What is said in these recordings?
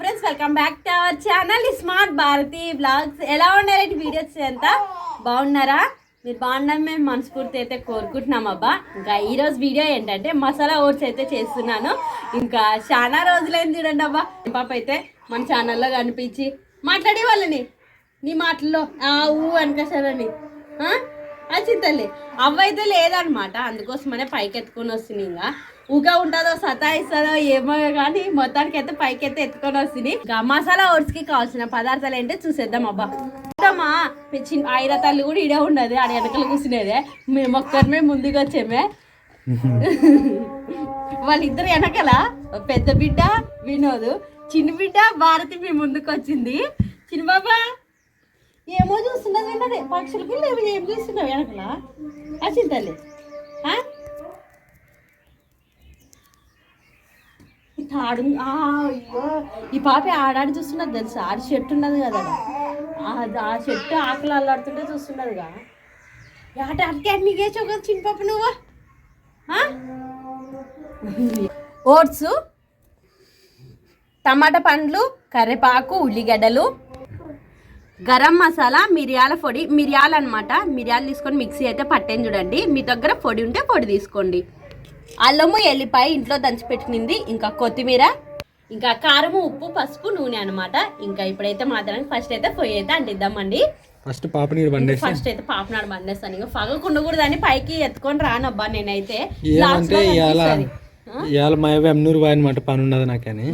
Friends welcome back to our channel. Smart Bharathi blogs ఎలా ఉన్నారండి videos ఎంత బాగున్నారా? మీరు బాగున్నారు మేము మనస్ఫూర్తి అయితే కోరుకుంటున్నాం అబ్బా. ఇంకా ఈ రోజు వీడియో ఏంటంటే మసాలా ఓట్స్ అయితే చేస్తున్నాను. ఇంకా చాలా రోజులైంది చూడండి అబ్బా. పాప అయితే మన ఛానల్లో కనిపించి మాట్లాడే వాళ్ళని. నీ మాటల్లో ఆ ఊ అనుకసారని అవ్వ అవ్వైతే లేదనమాట అందుకోసమనే పైకి ఎత్తుకొని వస్తుంది ఇంకా. ఊగా ఉంటుందో సతాయిస్తుందో ఏమో కానీ మొత్తానికి అయితే పైకి అయితే ఎత్తుకొని వస్తుంది. మసాలా ఓట్స్కి కావాల్సిన పదార్థాలు ఏంటో చూసేద్దాం అబ్బా. అమ్మా చిన్న ఐర తల్లి కూడా ఇడే ఉండదు ఆడ వెనకలు కూర్చునేదే. మేము ఒక్కరిమే ముందుకు వచ్చేమే. వాళ్ళిద్దరు వెనకల పెద్ద బిడ్డ వినోద్. చిన్న బిడ్డ భారతి మీ ముందుకు వచ్చింది. చిన్న బాబా ఏమో చూస్తున్నది విన్నది పక్షులకి లేవు ఏం చూస్తున్నావు వెనకల? వచ్చింది తల్లి ఆ? ఈ తాడు ఈ పాప ఆడాడి చూస్తున్నది తెలుసా? ఆడి చెట్టు ఉన్నది కదా. ఆ- చెట్టు ఆకులు అల్లాడుతుంటే చూస్తున్నదిగా. ఆట అట్టే అన్ని వేసావు కదా చిన్న పాప నువ్వు ఓట్స్ టమాటా పండ్లు కరివేపాకు ఉల్లిగడ్డలు గరం మసాలా మిరియాల పొడి మిరియాలు అనమాట మిరియాలు తీసుకొని మిక్సీ అయితే పట్టేని చూడండి. మీ దగ్గర పొడి ఉంటే పొడి తీసుకోండి. అల్లము ఎల్లిపాయ ఇంట్లో దంచి పెట్టుకునింది ఇంకా కొత్తిమీర ఇంకా కారము ఉప్పు పసుపు నూనె అనమాట ఇంకా ఇప్పుడైతే మాత్రం ఫస్ట్ అయితే పొయ్యి అయితే అంటిద్దామండి. ఫస్ట్ పాప నీరు బండేసి ఫస్ట్ అయితే పాపనాడు బండేస్తాను ఇంకా పగకుండకూడదని పైకి ఎత్తుకొని రానబ్బా నేనైతే. లో ఇవాళ మా ఎమ్నూరు పోయి అనమాట పని ఉన్నది నాకని.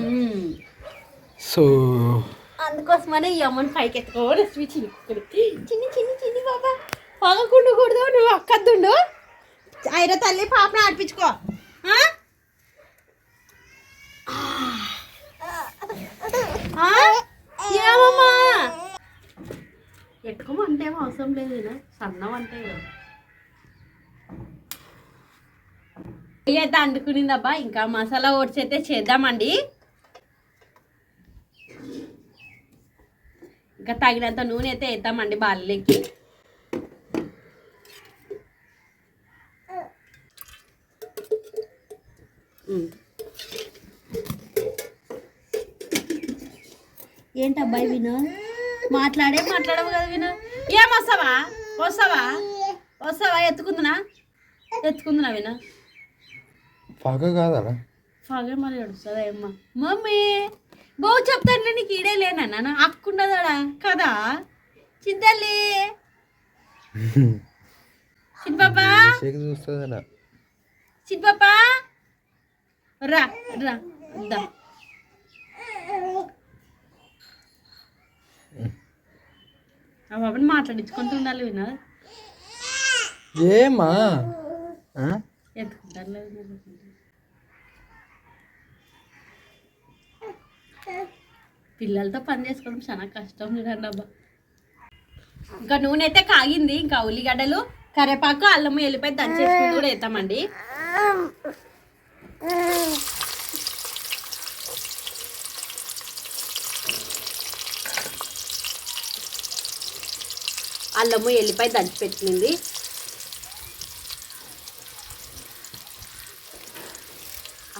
సో అందుకోసమనే ఈ అమ్మని పైకి ఎత్తుకోవాలి చిన్ని చిన్ని చిన్ని చిన్ని బాబా. పగకుండకూడదు నువ్వు అక్కద్దుండు ఐర తల్లి పాపను ఆడిపించుకో. ఏమమ్మా? ఎట్టుకోమంటే ఏం అవసరం లేదు. సన్నం అంటే అయితే అంటుకునిందబ్బా. ఇంకా మసాలా ఓట్స్ అయితే చేద్దామండి. ఇంకా తగినంత నూనె అయితే వేద్దామండి బాల్లోకి ఏంటబ్బాయి విను? మాట్లాడే మాట్లాడవు కదా విను. ఏం వస్తావా? వస్తావా? వస్తావా? ఎత్తుకుందునా? ఎత్తుకుందునా విను. పగ కాదా ఫగే మరి ఏడుస్తుందా అమ్మ మమ్మీ బో చెప్తాను నీకు ఈడే లేనా నాన్న అక్కుండదాడా కదా? చింతల్లి చిన్నపాపా. చూస్తుందా చిన్నపాపా. రా రా దా. ఆ బాబుని మాట్లాడించుకుంటూ ఉండాలి వినా? ఏమా? ఎత్తుకుంటారు పిల్లలతో పని చేసుకోవడం చాలా కష్టం చూడండి అబ్బా. ఇంకా నూనె అయితే కాగింది ఇంకా ఉల్లిగడ్డలు కరివేపాకు అల్లము ఎల్లిపాయ దంచేసుకుని కూడా వేస్తామండి అల్లము ఎల్లిపాయ దంచి పెట్టింది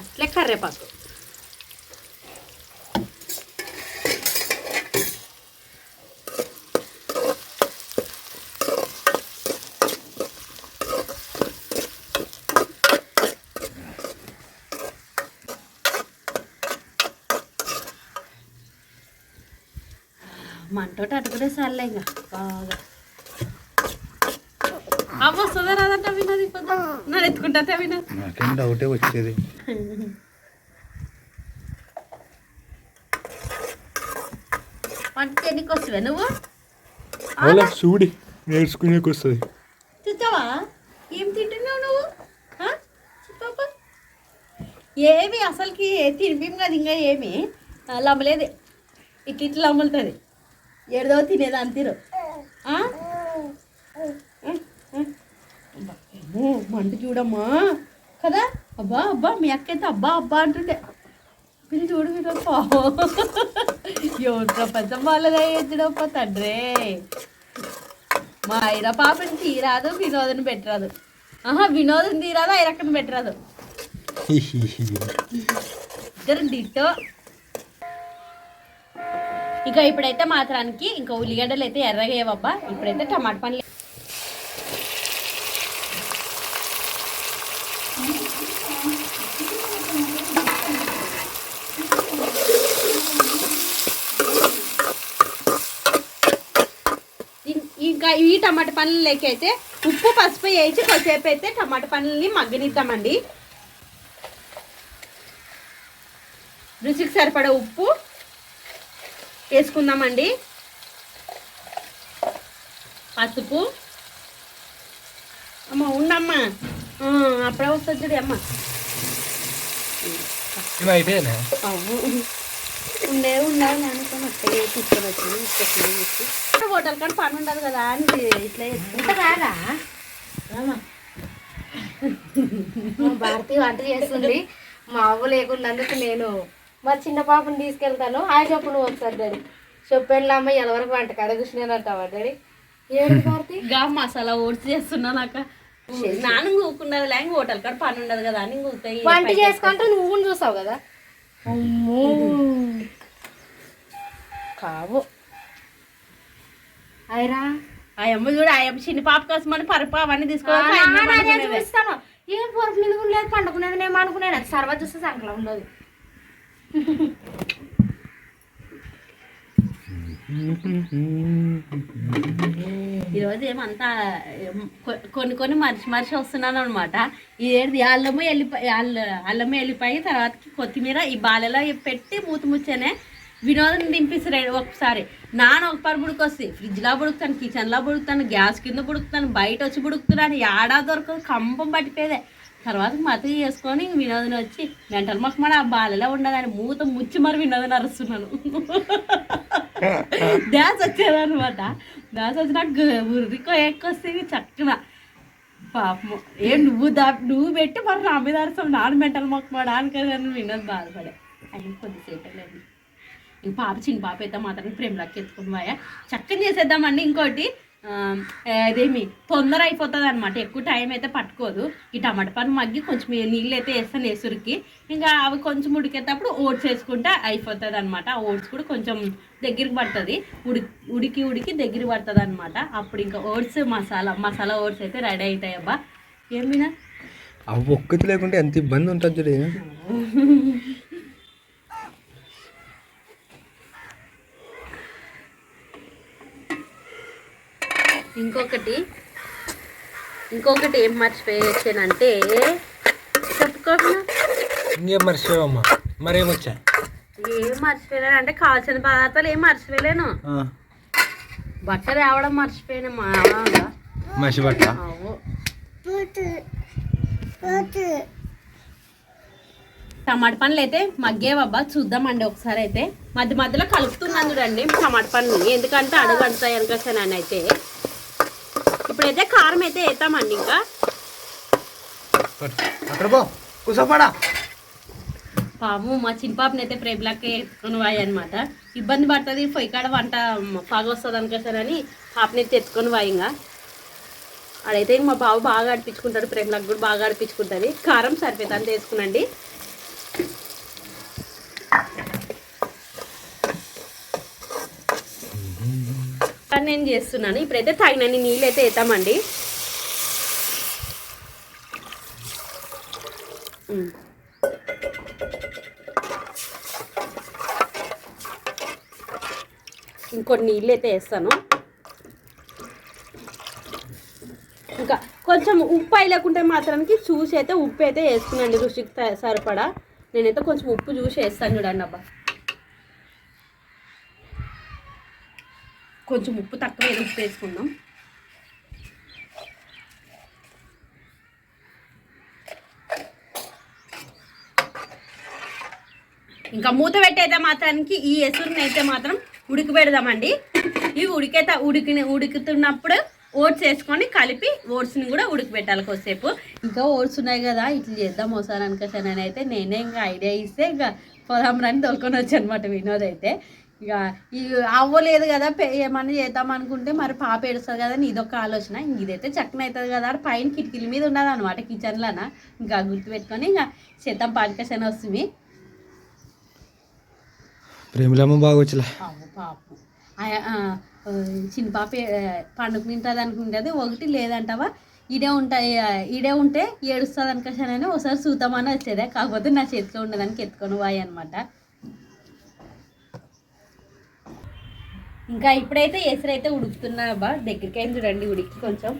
అట్లే కర్రేపాకు. మంటోటి అటుకునే సార్లే ఇంకా బాగా అవ్వ వస్తుందా రాదంట వినది నన్ను ఎత్తుకుంటా వినది నాకేం డౌటే వచ్చేది. వంట వస్తావా నువ్వు? అలా చూడి నేర్చుకునేకి వస్తుంది చూచావా ఏం తింటున్నావు నువ్వు? ఏమి అసలుకి తినిపిం కదా ఇంకా ఏమి? లమ్మలేదు. ఇట్లా ఇట్లా లమ్ములుతుంది. ఏడదో తినేది అంతిరు. మంట చూడమ్మా. కదా? అబ్బా అబ్బా మీ అక్క అయితే అబ్బా అబ్బా అంటుండే వీళ్ళు చూడు వీళ్ళు ఎవరు ప్రపంచం వాళ్ళదే ఎచ్చడప్ప తండ్రే. మా ఐర పాపని తీరాదు వినోదం పెట్టరాదు. ఆహా వినోదం తీరాదు ఐరక్కని పెట్టరాదు. ఇద్దరు డిట్టో ఇక ఇప్పుడైతే మాత్రానికి ఇంకా ఉల్లిగడ్డలు అయితే ఎర్రగా వేయవబ్బా ఇప్పుడైతే టమాటా పండ్లు ఇం- ఇంకా ఈ టమాటా పండ్లు అయితే ఉప్పు పసుపు వేసి కొద్దిసేపు అయితే టమాటా పండ్లని మగ్గనిద్దామండి. రుచికి సరిపడా ఉప్పు వేసుకుందామండి. పసుపు. అమ్మ ఉండమ్మా అప్పుడే వస్తుంది అమ్మ. ఉండే ఉండాలి అనుకుని వచ్చి తీసుకొచ్చి హోటల్ కాడ పని ఉండదు కదా అని ఇట్లా రారా మా భారతి వంట చేస్తుంది. మా అవ్వ లేకున్నందుకు నేను మా చిన్న పాపని తీసుకెళ్తాను. ఆ చెప్పు నువ్వు ఒకసారి డాడీ. చెప్పాను అమ్మ ఎవరికి వంట కాడ కూర్చున్నాను అంటావా డాడీ? ఏంటి భారతి గా మసాలా ఓట్స్ చేస్తున్నా నాకు నాన్న కూకున్నది లేక హోటల్ కాడ పని ఉండదు కదా అని కూతాయి వంట చేసుకుంటే నువ్వు చూసావు కదా? అమ్మో. కావు. అయిరా ఆ అమ్మ చూడు ఆ అమ్మ చిన్న పాప కోసం అని పరుపు అవన్నీ తీసుకోవాలి. చూస్తాను ఏం పొరుపు మీద కూడా లేదు పండుకునేది నేను అనుకున్నాను అది సర్వ చూస్తే సంకలం ఉండదు. ఈరోజు ఏమంతా కొన్ని కొన్ని మర్చి మర్చి వస్తున్నాను అనమాట ఇదేంటి అల్లము వెళ్ళిపోయి అల్ల అల్లము వెళ్ళిపోయి తర్వాత కొత్తిమీర ఈ బాలలో పెట్టి మూత ముచ్చనే వినోదం దింపిస్తారు ఒకసారి. నాన్న ఒక పరు బుడుకొస్తాయి ఫ్రిడ్జ్లో బుడుకుతాను కిచెన్లో బుడుకుతాను గ్యాస్ కింద బుడుకుతాను బయట వచ్చి బుడుకుతున్నాను ఏడా దొరకదు కంపం పట్టిపోయేదే. తర్వాత మత చేసుకొని వినోదం వచ్చి మెంటల్ మొక్క మన ఆ బాలలో ఉండదని మూత ముచ్చి మరి వినోదం అరుస్తున్నాను. డ్యాన్స్ వచ్చేదనమాట డ్యాన్స్ వచ్చి నాకు ఉరికో ఎక్కువస్తే చక్కన పాపము ఏ నువ్వు దా నువ్వు పెట్టి మరి నా మీద అరుస్తావు నాన్న మెంటల్ మొక్క అని కదా విన్నది బాధపడే. అని కొద్దిసేపు లేదు ఇంక పాప చిన్న పాప అయితే మాత్రం ప్రేమలోకి ఎత్తుకుని చక్కని చేసేద్దామండి ఇంకోటి అదేమి తొందర అయిపోతుంది అనమాట ఎక్కువ టైం అయితే పట్టుకోదు. ఈ టమాటా పని మగ్గి కొంచెం నీళ్ళు అయితే వేస్తాను ఎసురుకి. ఇంకా అవి కొంచెం ఉడికేటప్పుడు ఓట్స్ వేసుకుంటే అయిపోతుంది అనమాట ఆ ఓట్స్ కూడా కొంచెం దగ్గరికి పడుతుంది. ఉడి ఉడికి ఉడికి దగ్గర పడుతుంది అనమాట అప్పుడు ఇంకా ఓట్స్ మసాలా మసాలా ఓట్స్ అయితే రెడీ అవుతాయి అబ్బా. ఏమినా అవి ఒక్కటి లేకుంటే ఎంత ఇబ్బంది ఉంటుంది చూడ. ఇంకొకటి ఇంకొకటి ఏం మర్చిపోయానంటే చెప్పుకోకుండా ఇంకేం మర్చిపోయావమ్మా? మరేమొచ్చా ఏం మర్చిపోయాను అంటే కావాల్సిన పదార్థాలు ఏం మర్చిపోయలేను బట్ట రావడం మర్చిపోయాను మా మసి బట్ట. టమాటా పండ్లు అయితే మగ్గేవబ్బా చూద్దామండి ఒకసారి అయితే. మధ్య మధ్యలో కలుపుతున్నాను చూడండి టమాటా పండ్లు. ఎందుకంటే అడుగు అంటాయి అనుకోసాను అయితే. ఇప్పుడైతే కారం అయితే వేస్తామండి ఇంకా. అక్కడ పో కూసోపడా పాము మా చిన్న పాపని అయితే ప్రేమలకి ఎత్తుకొని పోయి అనమాట ఇబ్బంది పడుతుంది పొయ్యి కాడ వంట పగ వస్తుంది అనుకోసానని పాపని అయితే ఎత్తుకొని ఇంకా. అడైతే మా బావ బాగా ఆడిపించుకుంటాడు ప్రేమలకు కూడా బాగా ఆడిపించుకుంటుంది కారం సరిపోతుంది అంత వేసుకునండి నేను చేస్తున్నాను. ఇప్పుడైతే తగినన్ని నీళ్ళు అయితే వేస్తామండి ఇంకొన్ని నీళ్ళు అయితే వేస్తాను. ఇంకా కొంచెం ఉప్పు అయ్యకుంటే మాత్రానికి చూసి అయితే ఉప్పు అయితే వేసుకున్నాండి రుచికి సరిపడా. నేనైతే కొంచెం ఉప్పు చూసి వేస్తాను చూడండి అబ్బా. కొంచెం ఉప్పు తక్కువ ఏదో ఉప్పు వేసుకుందాం. ఇంకా మూత పెట్టయితే మాత్రానికి ఈ ఎసురుని అయితే మాత్రం ఉడికి పెడదామండి. ఇవి ఉడికేత ఉడికి ఉడుకుతున్నప్పుడు ఓట్స్ వేసుకొని కలిపి ఓట్స్ని కూడా ఉడికిపెట్టాలి కొద్దిసేపు. ఇంకా ఓట్స్ ఉన్నాయి కదా ఇట్లా చేద్దాం ఒకసారి అనుకోసానని అయితే నేనే ఇంకా ఐడియా ఇస్తే ఇంకా పొలం రాని తోలుకొని వచ్చి అనమాట వినోద్ అయితే. ఇక ఇది అవ్వలేదు కదా ఏమన్నా చేద్దాం అనుకుంటే మరి పాప ఏడుస్తుంది కదా అని ఇదొక ఆలోచన. ఇంక ఇదైతే చక్కన అవుతుంది కదా పైన కిటికీల మీద ఉన్నది అనమాట కిచెన్లోన. ఇంకా గుర్తుపెట్టుకొని ఇంకా చేద్దాం పాడకేసాను వస్తుంది. ప్రేమలమ్మ బాగా వచ్చలే అవ్వ పాపం. చిన్న పాప తింటుంది అనుకుంటుంది. ఒకటి లేదంటావా? ఈడే ఉంటాయి ఈడే ఉంటే ఏడుస్తుంది అనుకోసానని ఒకసారి చూద్దామని వచ్చేదే. కాకపోతే నా చేతిలో ఉండడానికి ఎత్తుకొని పోయి అనమాట ఇంకా ఇప్పుడైతే ఎసరు అయితే ఉడుకుతున్నా బా దగ్గరికి అయింది చూడండి ఉడికి కొంచెం.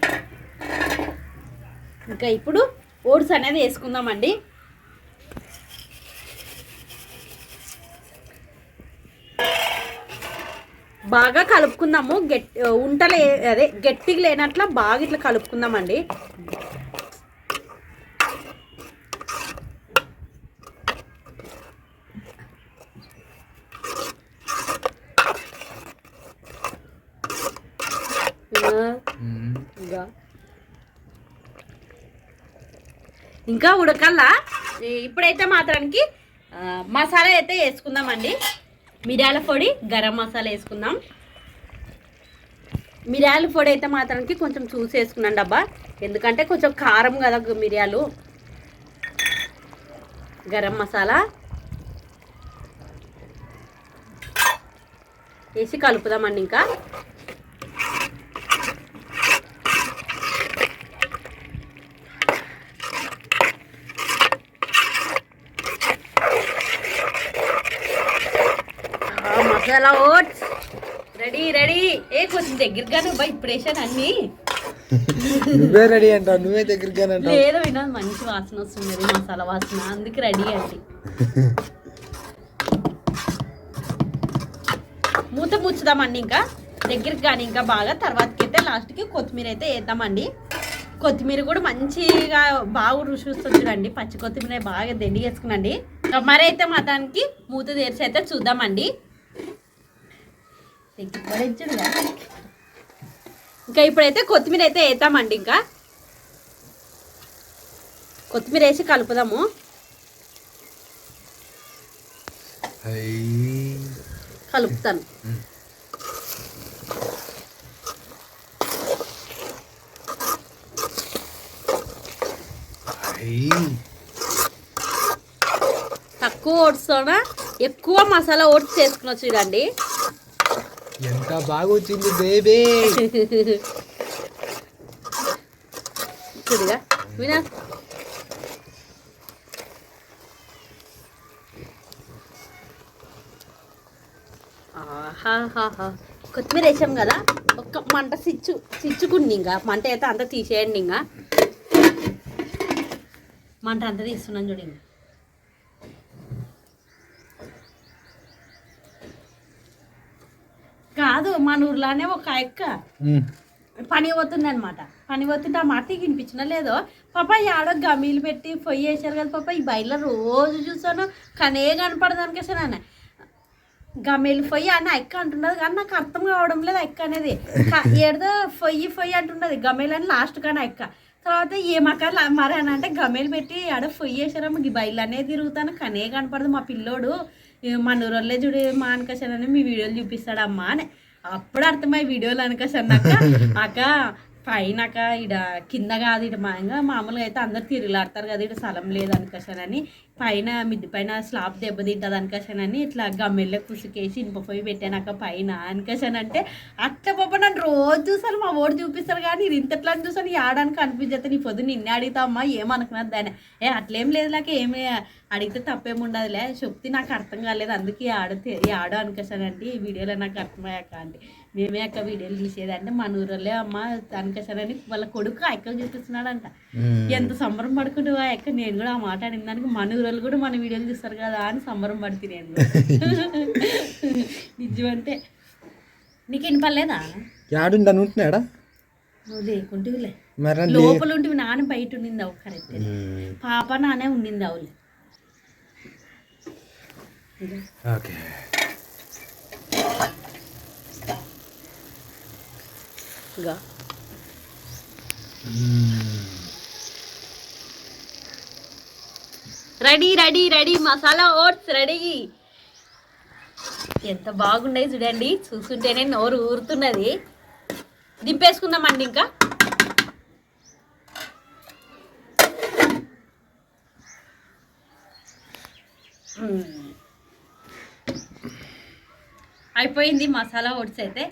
ఇంకా ఇప్పుడు ఓట్స్ అనేది వేసుకుందామండి. బాగా కలుపుకుందాము. గట్టి ఉంటలే అదే గట్టిగా లేనట్లా బాగా ఇట్లా కలుపుకుందామండి ఇంకా ఇంకా ఉడకల్లా? ఇప్పుడైతే మాత్రానికి మసాలా అయితే వేసుకుందామండి. మిరియాల పొడి గరం మసాలా వేసుకుందాం. మిరియాల పొడి అయితే మాత్రానికి కొంచెం చూసి వేసుకున్నాను డబ్బా. ఎందుకంటే కొంచెం కారం కదా మిరియాలు. గరం మసాలా. వేసి కలుపుదామండి ఇంకా. మసాలా ఓట్స్. Ready ready. ఏ కొంచెం దగ్గరగా నువ్వు ఇప్పుడు వేసాను అన్ని. నువ్వే రెడీ అంటావు నువ్వే దగ్గరికి అంటావు. లేదు వినోద్ మంచి వాసన వస్తుంది మసాలా వాసన. అందుకే రెడీ అండి. మూత ముచ్చుదామండి ఇంకా. దగ్గరికి కానీ ఇంకా బాగా. తర్వాతకి అయితే లాస్ట్కి కొత్తిమీర అయితే వేద్దామండి. కొత్తిమీర కూడా మంచిగా బాగా రుచి వస్తుంది చూడండి. పచ్చి కొత్తిమీర బాగా దండి వేసుకునండి మరి అయితే మాత్రానికి మూత తెరిచి అయితే చూద్దామండి. ఇంకా ఇప్పుడైతే కొత్తిమీర అయితే వేద్దామండి ఇంకా. కొత్తిమీర వేసి కలుపుదాము. కలుపుతాను. తక్కువ ఓట్స్తోన ఎక్కువ మసాలా ఓట్స్ చేసుకుని చూడండి. ఎంత బాగా వచ్చింది బేబీ? చూడుగా వినా కొత్తిమీర వేసాం కదా ఒక్క మంట సిచ్చు సిచ్చుకుంది ఇంకా. మంట అయితే అంతా తీసేయండి ఇంకా. మంట అంతా తీస్తున్నాను చూడండి కాదు మన ఊర్లోనే ఒక ఎక్క పని పోతుంది అనమాట పని పోతుంటే ఆ మాట వినిపించిన లేదో పాప ఆడో గమీలు పెట్టి పొయ్యి వేసారు కదా పాప ఈ బయట రోజు చూసాను కనే కనపడదు అనికేసాను గమేలు పొయ్యి అని ఎక్క అంటున్నది కానీ నాకు అర్థం కావడం లేదు ఎక్క అనేది. ఏదో పొయ్యి పొయ్యి అంటున్నది గమేలు అని లాస్ట్ కానీ ఎక్క తర్వాత ఏమక్క మరి అని అంటే గమేలు పెట్టి ఆడ పొయ్యి వేసారమ్మ ఈ బయలు అనేది తిరుగుతాను కనే కనపడదు మా పిల్లోడు. మన ఊరోళ్ళే చూడు మా అనకశానని మీ వీడియోలు చూపిస్తాడమ్మా అని. అప్పుడు అర్థమై వీడియోలు అనకసన్నాక అక్క పైనక అక్క ఇడ కింద కాదు ఇడ ఇంకా మామూలుగా అయితే అందరు తిరుగులాడతారు కదా ఇటు స్థలం లేదు అనుకశానని పైన మిద్ది పైన స్లాబ్ దెబ్బతింటుంది అనుకశానని ఇట్లా గమ్మెల్లో కుసుకేసి ఇనుప పొయ్యి పెట్టానక్క పైన అనుకశానంటే అట్ట పాప నన్ను రోజు చూసాను మా ఓడి చూపిస్తారు కానీ ఇది ఇంతట్లా చూసాను ఈ ఆడానికి అనిపించదు నీ పొద్దు నిన్నే అడుగుతామ్మా ఏమనుకున్నది దాన్ని? ఏ అట్లేం లేదు నాకు ఏమి అడిగితే తప్పేముండదులే. చెప్తే నాకు అర్థం కాలేదు అందుకే ఆడ ఈ ఆడ అనుకశానంటే ఈ వీడియోలో నాకు అర్థమయ్యాక అంటే మేమే అక్క వీడియోలు తీసేది అంటే మన ఊరలే అమ్మ అనుకశానని వాళ్ళ కొడుకు ఆ ఎక్క చూపిస్తున్నాడంట. ఎంత సంబరం పడుకుంటూ ఆ ఎక్క నేను కూడా ఆ మాట అడిగిన దానికి మన ఊరోళ్ళు కూడా మన వీడియోలు చూస్తారు కదా అని సంబరం పడుతుంది నేను. నిజమంటే. నీకు వినపడలేదా యాడుండా ఉంటున్నాడా? నువ్వు లేకుంటులే లోపల ఉంటే నాన్న బయట ఉండింది అవు కరెక్ట్. పాప నానే ఉండింది అవులే. ఓకే. గా. Ready ready ready masala oats ready ఎంత బాగున్నాయి చూడండి. చూస్తుంటేనే నోరు ఊరుతున్నది. దింపేసుకుందామండి ఇంకా. అయిపోయింది మసాలా ఓట్స్ అయితే.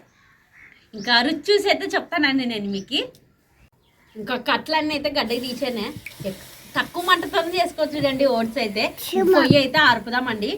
ఇంకా రుచి చూసి అయితే చెప్తానండి నేను మీకు. ఇంకా కట్లన్నీ అయితే గడ్డకి తీసానే. తక్కువ మంటతో చేసుకోవచ్చు చూడండి ఓట్స్ అయితే. పొయ్యి అయితే ఆర్పుదామండి.